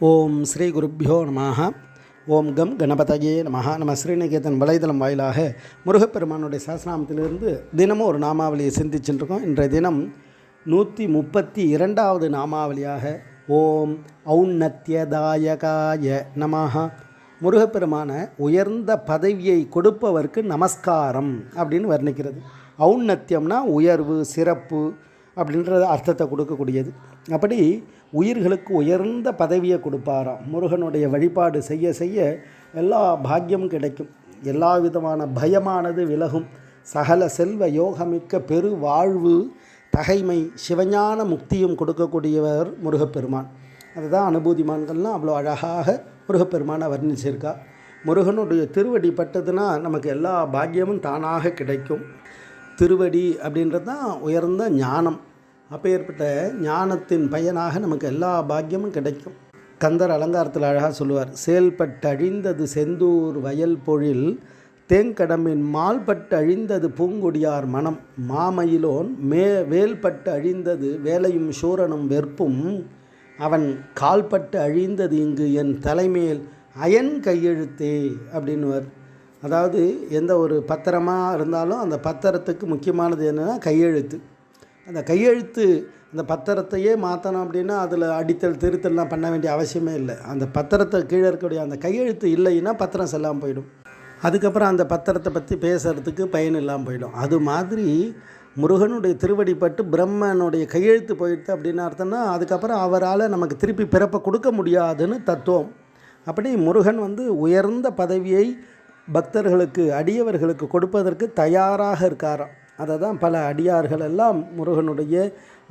ஓம் ஸ்ரீ குருப்பியோ நமஹ. ஓம் கம் கணபதயே நமஹா. நம்ம ஸ்ரீநிகேதன் வலைதளம் வாயிலாக முருகப்பெருமானுடைய சாஸ்திராமத்திலிருந்து தினமும் ஒரு நாமாவளியை சிந்திச்சுட்டு இன்றைய தினம் நூற்றி முப்பத்தி இரண்டாவது நாமாவளியாக ஓம் ஔன்னத்தியதாயகாய நமஹா. முருகப்பெருமான உயர்ந்த பதவியை கொடுப்பவருக்கு நமஸ்காரம் அப்படின்னு வர்ணிக்கிறது. ஔன்னத்தியம்னா உயர்வு சிறப்பு அப்படின்ற அர்த்தத்தை கொடுக்கக்கூடியது. அப்படி உயிர்களுக்கு உயர்ந்த பதவியை கொடுப்பாராம். முருகனுடைய வழிபாடு செய்ய செய்ய எல்லா பாக்கியமும் கிடைக்கும். எல்லா விதமான பயமானது விலகும். சகல செல்வ யோகமிக்க பெரு வாழ்வு தகைமை சிவஞான முக்தியும் கொடுக்கக்கூடியவர் முருகப்பெருமான். அதுதான் அனுபூதிமான்கள்லாம் அவ்வளோ அழகாக முருகப்பெருமானை வர்ணிச்சிருக்கா. முருகனுடைய திருவடி பட்டதுன்னா நமக்கு எல்லா பாக்கியமும் தானாக கிடைக்கும். திருவடி அப்படின்றது தான் உயர்ந்த ஞானம். அப்பேற்பட்ட ஞானத்தின் பயனாக நமக்கு எல்லா பாக்கியமும் கிடைக்கும். கந்தர் அலங்காரத்தில் அழகாக சொல்லுவார் செயல்பட்டு அழிந்தது செந்தூர் வயல் பொழில் தேங்கடமின் மால்பட்டு அழிந்தது பூங்கொடியார் மனம். மாமயிலோன் மே வேல்பட்டு அழிந்தது வேலையும் சூரனும் வெறுப்பும் அவன் கால்பட்டு அழிந்தது இங்கு என் தலைமேல் அயன் கையெழுத்தே அப்படின்னுவர். அதாவது எந்த ஒரு பத்திரமாக இருந்தாலும் அந்த பத்திரத்துக்கு முக்கியமானது என்னென்னா கையெழுத்து. அந்த கையெழுத்து அந்த பத்திரத்தையே மாற்றணும் அப்படின்னா அதில் அடித்தல் திருத்தல்லாம் பண்ண வேண்டிய அவசியமே இல்லை. அந்த பத்திரத்தை கீழே இருக்கக்கூடிய அந்த கையெழுத்து இல்லைன்னா பத்திரம் செல்லாமல் போயிடும். அதுக்கப்புறம் அந்த பத்திரத்தை பற்றி பேசுகிறதுக்கு பயன் இல்லாமல் போயிடும். அது மாதிரி முருகனுடைய திருவடிப்பட்டு பிரம்மனுடைய கையெழுத்து போயிடுது அப்படின்னு அர்த்தம்னா அதுக்கப்புறம் அவரால் நமக்கு திருப்பி பிறப்பை கொடுக்க முடியாதுன்னு தத்துவம். அப்படி முருகன் வந்து உயர்ந்த பதவியை பக்தர்களுக்கு அடியவர்களுக்கு கொடுப்பதற்கு தயாராக இருக்காராம். அதை தான் பல அடியார்கள் எல்லாம் முருகனுடைய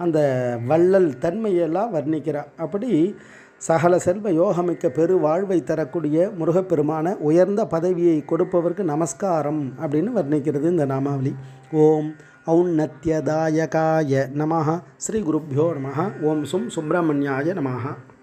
அந்த வள்ளல் தன்மையெல்லாம் வர்ணிக்கிறார். அப்படி சகல செல்வ யோகமிக்க பெரு வாழ்வை தரக்கூடிய முருகப்பெருமான உயர்ந்த பதவியை கொடுப்பவருக்கு நமஸ்காரம் அப்படின்னு வர்ணிக்கிறது இந்த நாமாவளி. ஓம் ஔன்னத்யதாயகாய நமஹ. ஸ்ரீ குருப்யோ நமஹ. ஓம் சும் சுப்பிரமணியாய நமஹா.